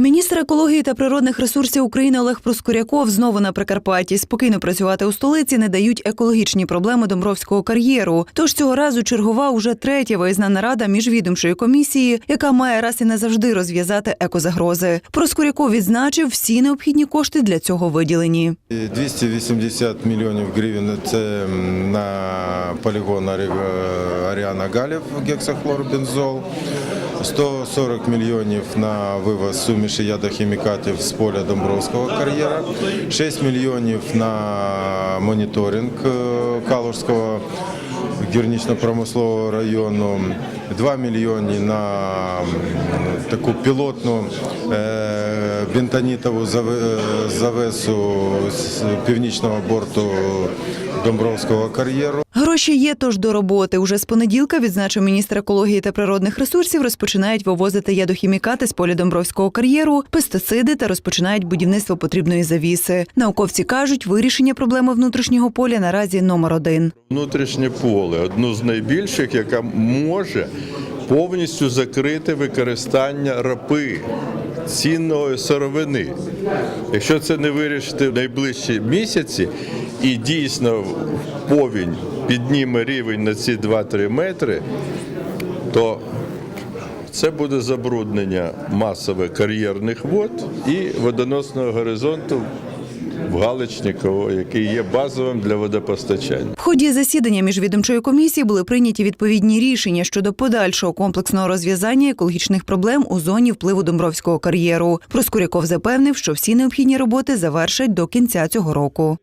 Міністр екології та природних ресурсів України Олег Проскуряков знову на Прикарпатті. Спокійно працювати у столиці не дають екологічні проблеми Домбровського кар'єру. Тож цього разу чергова уже третя виїзна нарада міжвідомчої комісії, яка має раз і назавжди розв'язати екозагрози. Проскуряков відзначив, всі необхідні кошти для цього виділені. 280 мільйонів гривень це на полігон Аріана Галів гексахлорбензол, 140 мільйонів на вивоз суміші ядохімікатів з поля Домбровського кар'єра, 6 мільйонів на моніторинг е, Калужського гірнично-промислового району, 2 мільйони на таку пілотну е, бентонітову завесу з північного борту Домбровського кар'єру. Гроші є, тож до роботи. Уже з понеділка, відзначив міністр екології та природних ресурсів, розпочинають вивозити ядохімікати з поля Домбровського кар'єру, пестициди та розпочинають будівництво потрібної завіси. Науковці кажуть, вирішення проблеми внутрішнього поля наразі номер один. Внутрішнє поле одну з найбільших, яка може повністю закрити використання рапи. Цінної сировини. Якщо це не вирішити в найближчі місяці і дійсно повінь підніме рівень на ці 2-3 метри, то це буде забруднення масове кар'єрних вод і водоносного горизонту в Галичниково, який є базовим для водопостачання. В ході засідання міжвідомчої комісії були прийняті відповідні рішення щодо подальшого комплексного розв'язання екологічних проблем у зоні впливу Домбровського кар'єру. Проскуряков запевнив, що всі необхідні роботи завершать до кінця цього року.